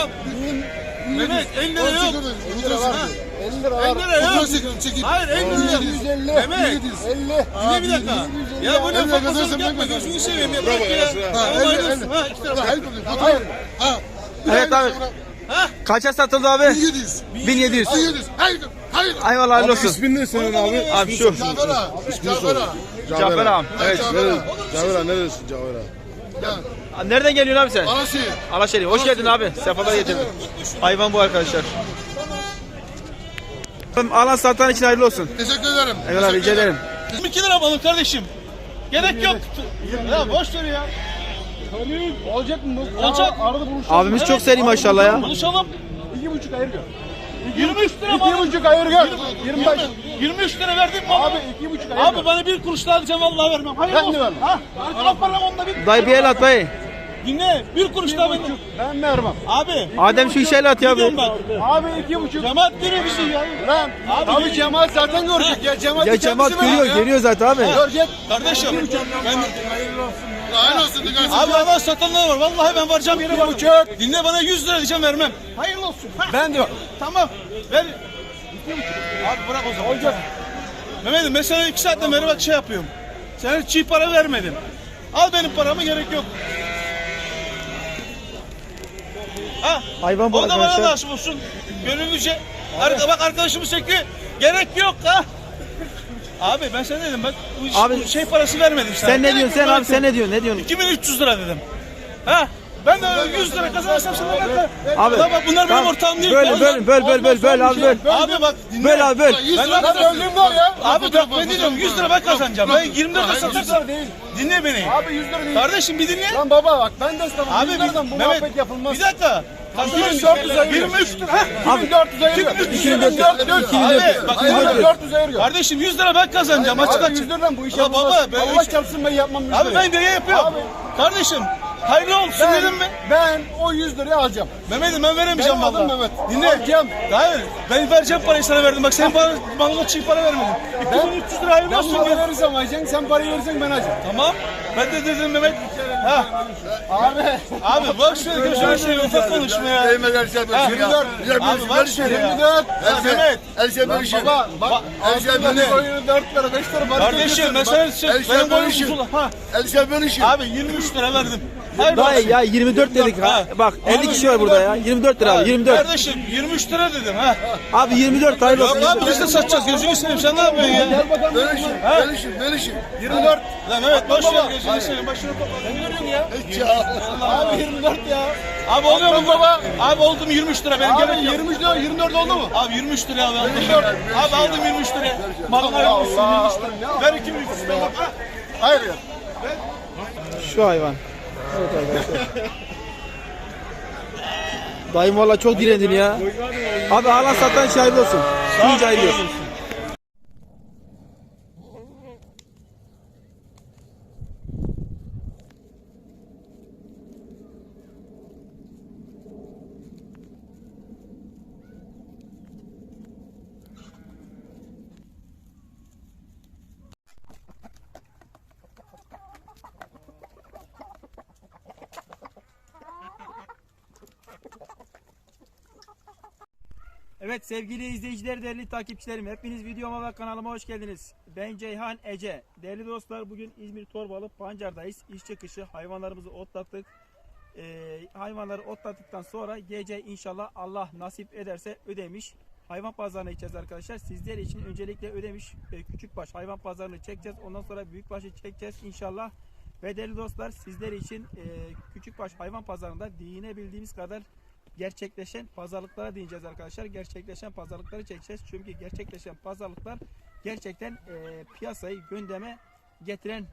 Tamam. Mehmet 50 lira yok. 50 lira var. 50 lira var. 50 lira yok. Otur çekin, çekin. Hayır 50 lira yok. 150. Mehmet. 50. Dinle bir dakika. Ya bu ne fakasılık yapma ben gözünü seveyim ya. Bravo ya. Ha, Tamam 50, hayırlı 50. olsun. Ha iki tarafa. Hayır. Ha. Evet abi. Ha? Kaça satıldı abi? 1700. 1700. 1700. Hayır. Hayır. Ay vallahi hayırlı olsun. İsmin ne senin abi? Abi şu. Cafer ağa. Cafer ağa. Cafer ağam. Evet. Cafer ağa. Cavera neredesin Cavera? Ya, Nereden geliyorsun abi sen? Alaşehir. Alaşehir. Hoş geldin abi. Sefalar getirdin. Hayvan bu arkadaşlar. Alan satan için hayırlı olsun. Teşekkür ederim. Eyvallah Teşekkür rica ederim. 22 lira alın kardeşim. Gerek yok. Ya boş ver ya. Olacak mı bu? Olacak. Arada buluşalım. Abimiz çok seri maşallah ya. Buluşalım. İki buçuk ayır gör. 23 lira bana. buçuk ayır gör. 25. 23 lira verdim mi? Abi iki buçuk ayır Abi bana bir kuruş daha alacağım vallahi vermem. Hayır Ben de olsun. vermem. Ha? Arkadan param onunla bir. Dayı bir el at dayı. Dinle. Bir kuruş daha benim. Ben vermem. Abi. Adem şu işe el at ya Gidiyorum abi. ben. Abi iki buçuk. Cemaat görüyor bizi ya. Lan. Abi, Abi, Cemal zaten görecek ya. Cemal Ya cemaat geliyor, geliyor zaten abi. Görecek. Kardeşim. Ben, Abi adam satanlar var. Vallahi ben varacağım yere var. buçuk. Dinle bana 100 lira diyeceğim vermem. Hayırlı olsun. Ha. Ben de Tamam. Ver. Abi bırak o zaman. Olacak. Mehmet'im sana iki saatten beri bak şey yapıyorum. Sana çiğ para vermedim. Al benim paramı gerek yok. Ha? Hayvan bu O da bana arkadaşlar. nasip olsun. Gönüllüce. Arka, bak arkadaşımız çekiyor. Gerek yok ha. Abi ben sana dedim bak bu Abi, şey parası vermedim sana. Sen ne diyorsun sen abi sen ne diyorsun ne diyorsun? 2300 lira dedim. Ha? Ben de 100 lira kazanırsam sana ver. Abi. Ulan bak bunlar benim ortağım değil. Böyle Ben- böyle böyle böyle böyle böyle abi böyle. Abi bak dinle. Böyle abi. Yüz Ben lira lan kazanırsın. öldüğüm var ya. Abi bak ben diyorum fotoğraf 100 lira ben kazanacağım. Ben 24 lira satarsam. değil. Dinle beni. Abi 100 lira değil. Kardeşim bir dinle. Lan baba bak ben de istemem. Abi 100 bir, liradan bu muhabbet yapılmaz. bir dakika. 2400 ayır. 23 lira. Ha? 2400 ayır gör. 2400 2400 Abi bak Hayır, abi, 400 ayır gör. Kardeşim 100 lira ben kazanacağım açık açık. 100 liradan bu iş baba, ben Allah çarpsın ben yapmam 100 Abi ben neye yapıyorum? Kardeşim hayırlı olsun ben, dedim mi? ben o 100 lirayı alacağım. Mehmet'im ben veremeyeceğim Benim valla. Mehmet. Dinle. Alacağım. Hayır ben vereceğim parayı sana verdim. Bak senin bana, bana çiğ para vermedin. 2300 lira hayırlı Ben olsun. parayı gel. verirsem alacaksın, sen parayı verirsen ben alacağım. Tamam. Ben de dedim Mehmet. Ha. Abi. Abi boş ver gözünü seveyim ufak konuşma ya. Değmez her şey böyle ya. Güzel Abi şey. şöyle ya. 24. Ya Mehmet. Her şey böyle şey. Baba bak. Her şey böyle. oyunu 4 lira 5 lira Kardeşim ben sana şey, El benim şey boyum uzun. Her şey böyle şey. Abi 23 lira verdim. Hayır Dayı ya 24 dedik ha. Bak 50 kişi var burada ya. 24 lira abi 24. Kardeşim 23 lira dedim ha. Abi 24 hayırlı olsun. Ya abi biz de satacağız gözünü seveyim sen ne yapıyorsun ya? Gel bakalım. Böyle şey. Böyle şey. 24. Lan evet boş ver gözünü seveyim başını topla. Ne görüyorsun ya? Hiç ya. Abi 24 ya. Abi oluyor mu baba? Abi oldu mu 23 lira benim Abi gerek yok. 23 lira 24 oldu mu? Abi 23 lira abi aldım. Abi aldım 23 lira. Malın olsun 23 lira. Ver 2300 lira. Ha. Hayır ya. Şu hayvan. Evet arkadaşlar. Dayım valla çok direndin ya. Abi alan satan için hayırlı olsun. Hayırlı olsun. Evet sevgili izleyiciler, değerli takipçilerim. Hepiniz videoma ve kanalıma hoş geldiniz. Ben Ceyhan Ece. Değerli dostlar bugün İzmir Torbalı Pancar'dayız. İş çıkışı hayvanlarımızı otlattık. Ee, hayvanları otlattıktan sonra gece inşallah Allah nasip ederse ödemiş. Hayvan pazarına gideceğiz arkadaşlar. Sizler için öncelikle ödemiş e, küçükbaş hayvan pazarını çekeceğiz. Ondan sonra büyükbaşı çekeceğiz inşallah. Ve değerli dostlar sizler için e, küçükbaş hayvan pazarında diyinebildiğimiz kadar gerçekleşen pazarlıklara değineceğiz arkadaşlar. Gerçekleşen pazarlıkları çekeceğiz. Çünkü gerçekleşen pazarlıklar gerçekten e, piyasayı gündeme getiren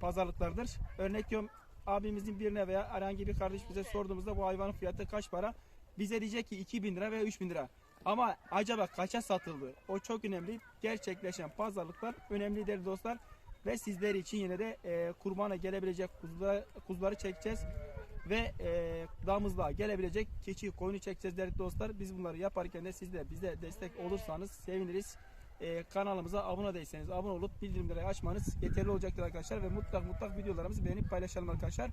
pazarlıklardır. Örnek diyorum abimizin birine veya herhangi bir kardeş bize sorduğumuzda bu hayvanın fiyatı kaç para? Bize diyecek ki 2000 lira veya 3000 lira. Ama acaba kaça satıldı? O çok önemli. Gerçekleşen pazarlıklar önemli değerli dostlar. Ve sizler için yine de e, kurbana gelebilecek kuzuları, kuzuları çekeceğiz ve e, damızlığa gelebilecek keçi koyunu çekeceğiz değerli dostlar. Biz bunları yaparken de siz de bize destek olursanız seviniriz. E, kanalımıza abone değilseniz abone olup bildirimleri açmanız yeterli olacaktır arkadaşlar ve mutlak mutlak videolarımızı beğenip paylaşalım arkadaşlar.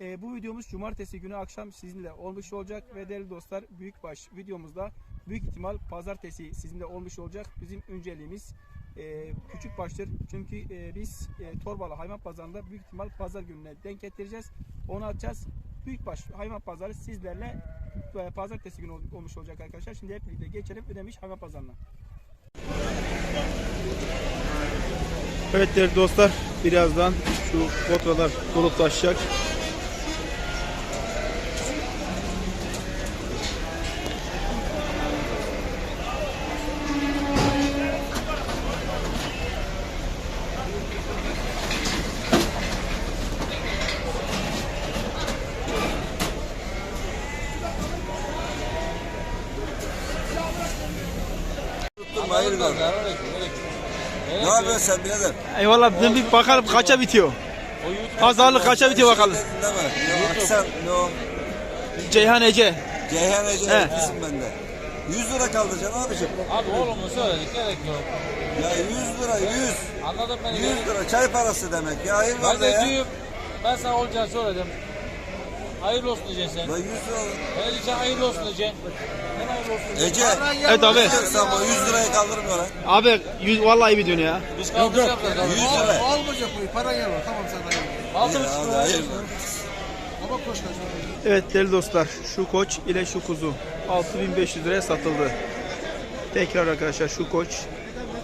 Ee, bu videomuz cumartesi günü akşam sizinle olmuş olacak ve değerli dostlar büyükbaş videomuzda büyük ihtimal pazartesi sizinle olmuş olacak. Bizim önceliğimiz e, küçük baştır. Çünkü e, biz e, Torbalı Hayvan Pazarı'nda büyük ihtimal pazar gününe denk getireceğiz. Onu atacağız. Büyükbaş hayvan pazarı sizlerle e, pazartesi günü ol- olmuş olacak arkadaşlar. Şimdi hep birlikte geçelim Ödemiş Hayvan Pazarı'na. Evet değerli dostlar birazdan şu fotoğraflar dolup taşacak. Hayır gör. Ne yapıyorsun sen birader? Eyvallah bizim bir bakalım kaça bitiyor. Pazarlık kaça bitiyor bakalım. Aksan ne o? Ceyhan Ece. Ceyhan Ece He. etkisi bende. 100 lira kaldı canım abicim. Abi oğlumu söyledik gerek yok. Ya 100 lira 100. Anladın beni. 100 lira çay parası demek ya. Hayır Ben var da de ya. diyeyim. Ben sana olacağını söyledim. Hayırlı olsun diyeceksin sen. La 100 lira. Ben diyeceğim hayırlı olsun diyeceksin. Ben hayırlı olsun. Ece. Evet abi. Sen bu 100 lirayı kaldırmıyor lan. Abi yüz, vallahi bir dönüyor ya. Biz kaldıracağız da. 100 lira. Almayacak bu. Para gel var. Tamam sen hayır. Altı buçuk abi, lira. Evet değerli dostlar şu koç ile şu kuzu 6500 liraya satıldı. Tekrar arkadaşlar şu koç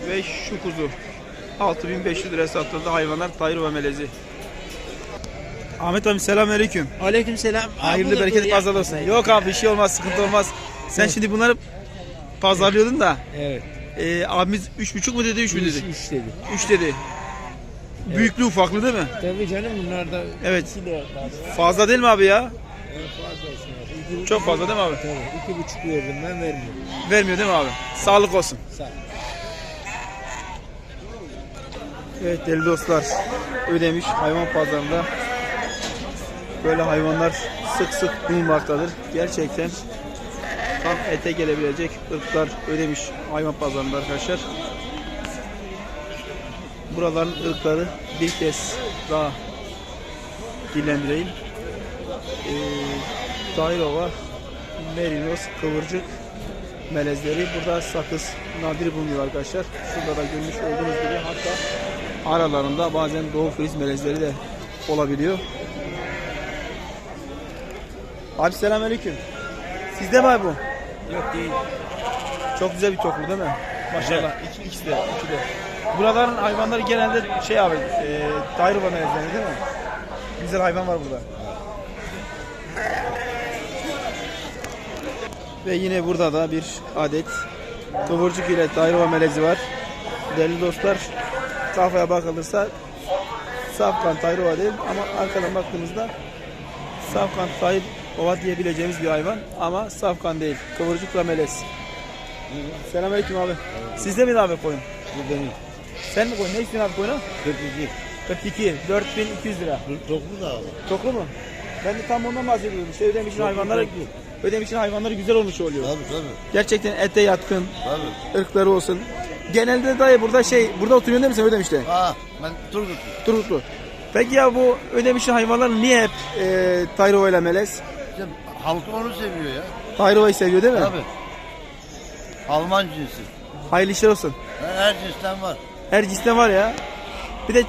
ve şu kuzu 6500 liraya satıldı hayvanlar Tayro ve Melezi. Ahmet abi selamünaleyküm. Aleyküm selam. Hayırlı bereketli pazar olsun. Yok abi bir şey olmaz sıkıntı olmaz. Sen şimdi bunları pazarlıyordun da Evet. e, abimiz 3,5 mu dedi 3 mü dedi? 3 dedi. 3 dedi. Büyüklü ufaklı değil mi? Tabii canım bunlar da Evet. Fazla değil mi abi ya? fazla Çok fazla değil mi abi? Tabii. iki buçuk verdim ben vermiyorum. Vermiyor değil mi abi? Sağlık olsun. Sağ ol. Evet değerli dostlar Ödemiş hayvan pazarında böyle hayvanlar sık sık bulunmaktadır. Gerçekten tam ete gelebilecek ırklar Ödemiş hayvan pazarında arkadaşlar. Buraların ırkları bir kez daha dillendireyim. Ee, Dairova, Merinos, Kıvırcık, melezleri. Burada sakız nadir bulunuyor arkadaşlar. Şurada da görmüş olduğunuz gibi hatta aralarında bazen doğu friz melezleri de olabiliyor. Abi selamünaleyküm. Sizde mi abi bu? Yok değil. Çok güzel bir çoklu değil mi? Maşallah. İki, ikisi de. iki de. Buraların hayvanları genelde şey abi, e, Dairova melezleri değil mi? Güzel hayvan var burada. Ve yine burada da bir adet kıvırcık ile Dairova melezi var. Değerli dostlar kafaya bakılırsa Safkan Tayrova değil ama arkadan baktığımızda Safkan Tayrova diyebileceğimiz bir hayvan ama Safkan değil. Kıvırcıkla melez. Selamünaleyküm abi. Sizde mi abi koyun? Bu benim. Sen mi koyun? Ne istiyorsun abi koyuna? 42. 42. 4200 lira. Toklu da abi. Çoklu mu? Ben de tam ondan bahsediyordum. İşte ödemişin hayvanları ödemişin hayvanları güzel olmuş oluyor. Tabii tabii. Gerçekten ete yatkın, Tabii. ırkları olsun. Genelde dayı burada şey, burada oturuyorsun değil mi sen ödemişte? Ha ben Turgut. Turgutlu. Peki ya bu ödemişin hayvanları niye hep e, Tayrova ile melez? İşte halkı onu seviyor ya. Tayrova'yı seviyor değil mi? Tabii. Alman cinsi. Hayırlı işler olsun. Her cinsten var. Her cinsten var ya. Bir de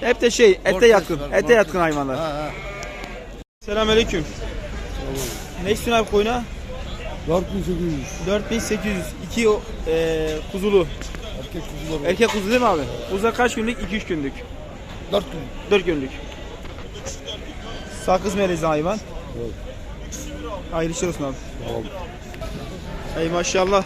hep de şey, ete Ortası yatkın. var, Ete ortası. yatkın hayvanlar. Ha ha. Selamünaleyküm. Ne istiyorsun abi koyuna? 4800. 4800. İki o, e, kuzulu. Erkek kuzuları. Erkek kuzu değil mi abi? Kuzular kaç günlük? 2-3 günlük. 4 gün. 4 günlük. Sakız melezi hayvan. Hayırlı işler abi. Ey maşallah.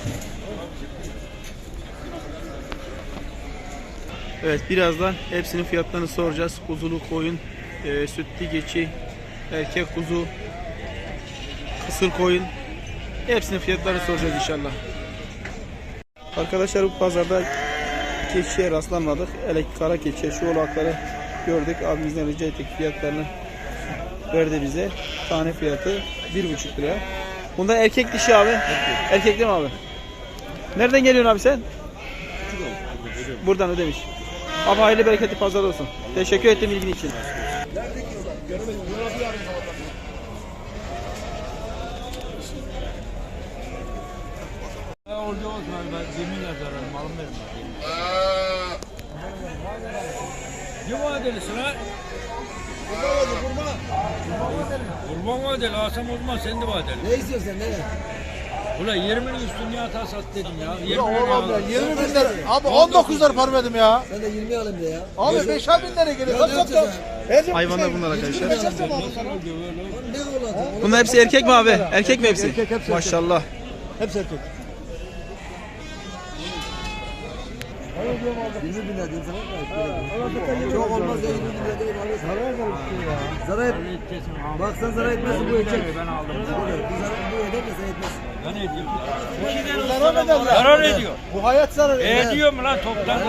Evet birazdan hepsinin fiyatlarını soracağız. Kuzulu koyun, e, sütlü geçi, erkek kuzu, kısır koyun. Hepsinin fiyatlarını soracağız inşallah. Arkadaşlar bu pazarda keçiye rastlanmadık. Hele kara keçi, şu oğlakları gördük. Abimizden rica ettik fiyatlarını verdi bize. Tane fiyatı 1,5 lira. Bunda erkek dişi abi. Erkek. Erkek değil mi abi? Nereden geliyorsun abi sen? Buradan ödemiş. Abi hayırlı bereketli pazar olsun. Teşekkür ettim ilgin için. Orada olsun ben zemin yazarım malım benim. Ne vadelisine? Vadelisin ha? Kurban vadeli, Asam Osman sen de vadeli. Ne istiyorsun sen ne? Ulan 20'nin üstünü ya ta sat dedim ya. 20 Oğlum ya lira. 20 bin lira. Abi 19 lira para verdim ya. Sen de 20 alayım de ya. Abi 5'er bin lira geliyor. Nasıl yapacağım? Hayvanlar bunlar arkadaşlar. Ne? Bunlar hepsi erkek mi abi? Erkek mi hepsi? Erkek, hepsi Maşallah. Hepsi erkek. 20 bin lira diyeyim sana. Çok olmaz ya 20 bin lira değil. Zarar Zarar et. Bak sen zarar etmezsin bu. Ben aldım. Bu zarar eder de sen etmezsin. Ben ediyorum. Zarar ederler. Zarar ediyor. Bu hayat zarar eder. Ediyor mu lan toptan?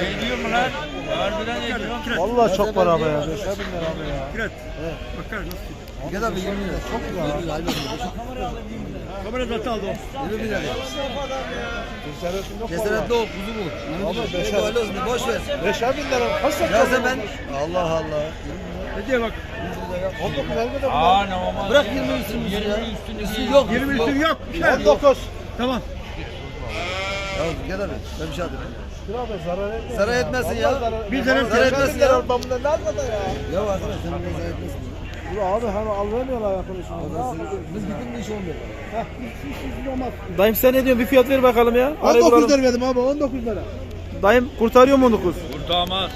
Ediyor mu lan? Harbiden ediyor. Vallahi çok para abi ya. 5'er bin lira abi ya. Gel abi 20 lira. Çok güzel. 20 lira. Kamera zaten aldı 20 bin lira. o. Kesinlikle o kuzu bu. Abi beşer. Olsun boş ver. 5'er bin lira. Kaç Ya satacağız sen ben Allah Allah. Ne diyor bak. 19 verme de bu. Aa ne olmaz. Bırak ya. 20 üstünü ya. 20 üstünü Üstü yok. 20 üstü yok. 19. Tamam. Ya gel abi. Ben bir şey alayım. Dur abi zarar etme. Zarar etmesin ya. Bir Zarar etmesin ya. Ben bunda nerede de ya? Ya de zarar etmesin. Dur abi hani al vermiyorlar arkadaşım. Biz gittin mi iş olmuyor. Dayım sen ne diyorsun? Bir fiyat ver bakalım ya. Arayı 19 bulalım. lira verdim abi 19 lira. Dayım kurtarıyor mu 19? Kurtamaz.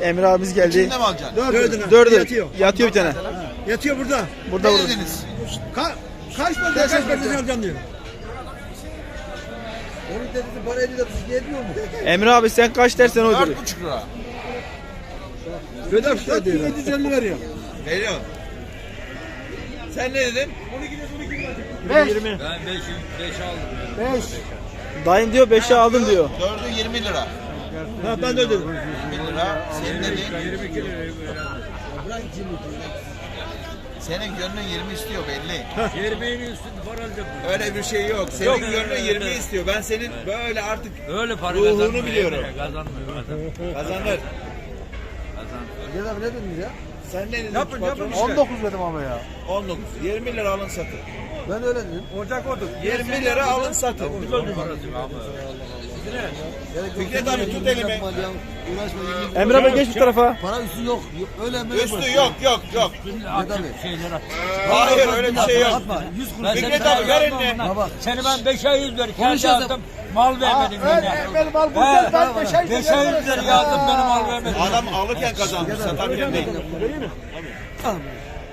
Emre abimiz geldi. Ne mi alacaksın? 4 lira. Dördü. Yatıyor. Yatıyor bir tane. Yatıyor burada. Burada burada. Ka kaç para kaç para alacağım diyor. Onun para ediyor da biz yetmiyor mu? Emre abi sen kaç dersen oydur. 4,5 lira. Öder işte diyor. 750 veriyor. Veriyor. Sen ne dedin? 5 Ben 5 5 aldım. 5. Dayım diyor 5'e aldım diyor. 4'ü 20 lira. Ha ben de ödedim. 20 lira. Senin dediğin 22 lira senin gönlün 20 istiyor belli. 20'nin üstünü para alacak. Öyle bir şey yok. Senin gönlün 20 istiyor. Ben senin böyle artık Öyle para Ruhunu kazanmıyor. biliyorum. Kazanmıyor. kazanmıyor. kazanır. Gel abi ne dediniz ya? Sen ne dedin? Yapın, yapın işte. 19 verdim abi ya. 19. 20 lira alın satın. Ben öyle dedim. Ocak odur. 20 lira alın satın. Fikret abi tut elimi. Yapma ya. Uğraşma 20 Emre abi geç bu tarafa. Para üstü yok. Öyle mi? Üstü yok yok yok. Hayır öyle bir şey yok. Atma. 100 kuruş. Fikret abi, ver elini. Baba. Seni ben 5'e 100 ver. Kendi Konuşacağız. aldım. Mal vermedim ben. Benim al burada ben 5'er 5'e 100 ver yazdım benim mal vermedim. Adam alırken kazanmış satarken değil.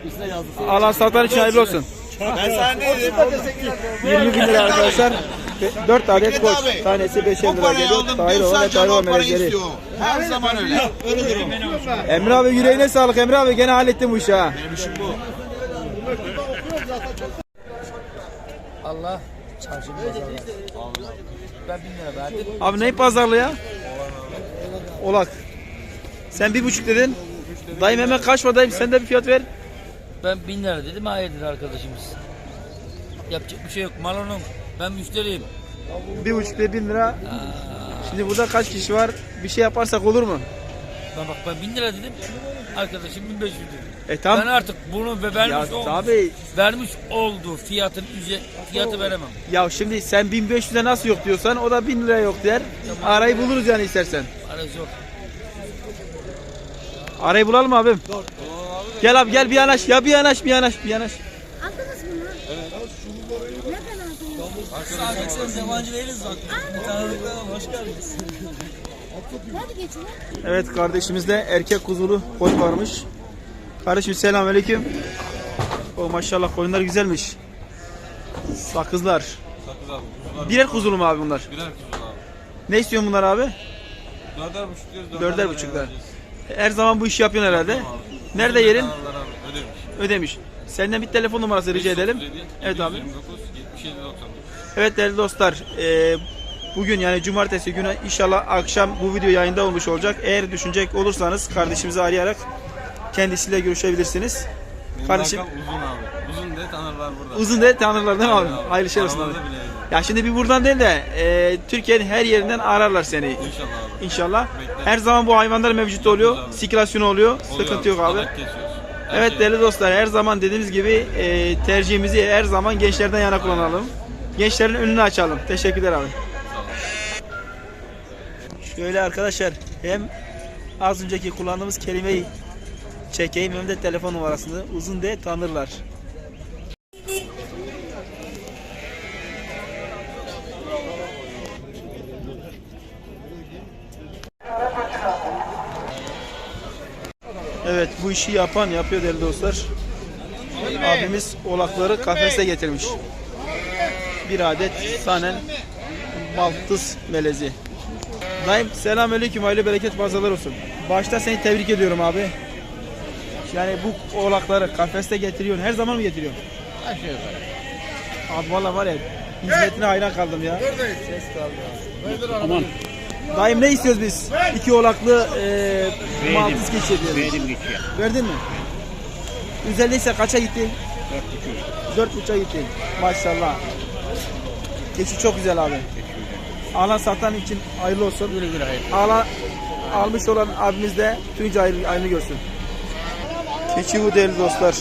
Üstüne yazdı. Alan satan için hayırlı olsun. Ben sana ne dedim? 20 bin lira arkadaşlar. 4 adet koç. Tanesi 5 Bu lira geliyor. Bir olan ve. Her zaman öyle. Emre abi yüreğine sağlık Emre abi. Gene hallettin bu işi ha. Benim işim bu. Allah çarşı Ben 1000 lira verdim. Abi neyi pazarlı ya? Olak. Sen bir buçuk dedin. Dayım hemen kaçma dayım sen de bir fiyat ver. Ben bin lira dedim hayırdır arkadaşımız. Yapacak bir şey yok. Mal onun. Ben müşteriyim. Bir buçuk de bin lira. Şimdi burada kaç kişi var? Bir şey yaparsak olur mu? Ben bak ben bin lira dedim. Arkadaşım 1500 dedi. E tamam. Ben artık bunu ve Ya vermiş oldu. tabii. Vermiş oldu fiyatın üze fiyatı veremem. Ya şimdi sen 1500'e nasıl yok diyorsan o da 1000 lira yok der. Arayı buluruz yani istersen. Ara zor. Arayı bulalım abim. Gel abi gel bir yanaş. Ya bir yanaş bir yanaş bir yanaş. Aldınız mı? Evet. Nereden aldınız? yabancı değiliz bak. Hoş geldiniz. Hadi geçin. Evet kardeşimizde erkek kuzulu koyun varmış. Kardeşim selamünaleyküm. O maşallah koyunlar güzelmiş. Sakızlar. Birer kuzulu mu abi bunlar? Birer kuzul abi. Ne istiyorsun bunlar abi? Dörder buçuk diyoruz. Dörder buçuklar. Her zaman bu işi yapıyorsun herhalde. Nerede yerin? Ödemiş. Ödemiş. Senden bir telefon numarası rica edelim. Evet abi. 77 Evet değerli dostlar. eee, bugün yani cumartesi günü inşallah akşam bu video yayında olmuş olacak. Eğer düşünecek olursanız kardeşimizi arayarak kendisiyle görüşebilirsiniz. Kardeşim uzun abi. Uzun de tanırlar burada. uzun de tanırlar değil mi abi? Hayırlı şey olsun abi. Ya şimdi bir buradan değil de eee, Türkiye'nin her yerinden ararlar seni. İnşallah abi. İnşallah. Her zaman bu hayvanlar mevcut oluyor. Sikülasyon oluyor. Sıkıntı yok abi. Evet değerli dostlar her zaman dediğimiz gibi e, tercihimizi her zaman gençlerden yana kullanalım. Gençlerin önünü açalım. Teşekkürler abi. Şöyle arkadaşlar hem az önceki kullandığımız kelimeyi çekeyim hem de telefon numarasını uzun de tanırlar. Evet bu işi yapan yapıyor değerli dostlar. Abimiz oğlakları kafese getirmiş. Bir adet sanen baltız melezi. Dayım selamünaleyküm hayırlı bereket pazarlar olsun. Başta seni tebrik ediyorum abi. Yani bu oğlakları kafeste getiriyorsun. Her zaman mı getiriyorsun? Abi valla var ya hizmetine hayran kaldım ya. Ses kaldı. Aman. Dayım ne istiyoruz biz? İki oğlaklı e, maltız geçiyor. Verdim geçiyor. Verdin mi? Üzerindeyse kaça gitti? Dört buçuğa gitti. Maşallah. Geçi çok güzel abi. Alan satan için hayırlı olsun. Alan almış olan abimiz de tüyünce hayırlı, hayırlı görsün. Keçi bu değerli dostlar.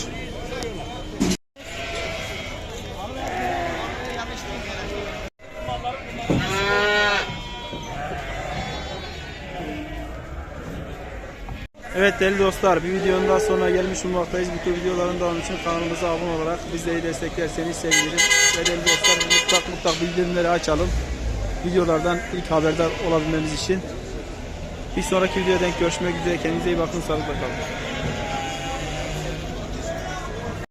Evet değerli dostlar bir videonun daha sonuna gelmiş bulunmaktayız. Bu tür videoların devamı için kanalımıza abone olarak bizleri desteklerseniz sevinirim. Ve değerli dostlar mutlak mutlak bildirimleri açalım. Videolardan ilk haberdar olabilmemiz için. Bir sonraki videoda denk görüşmek üzere. Kendinize iyi bakın. Sağlıkla kalın.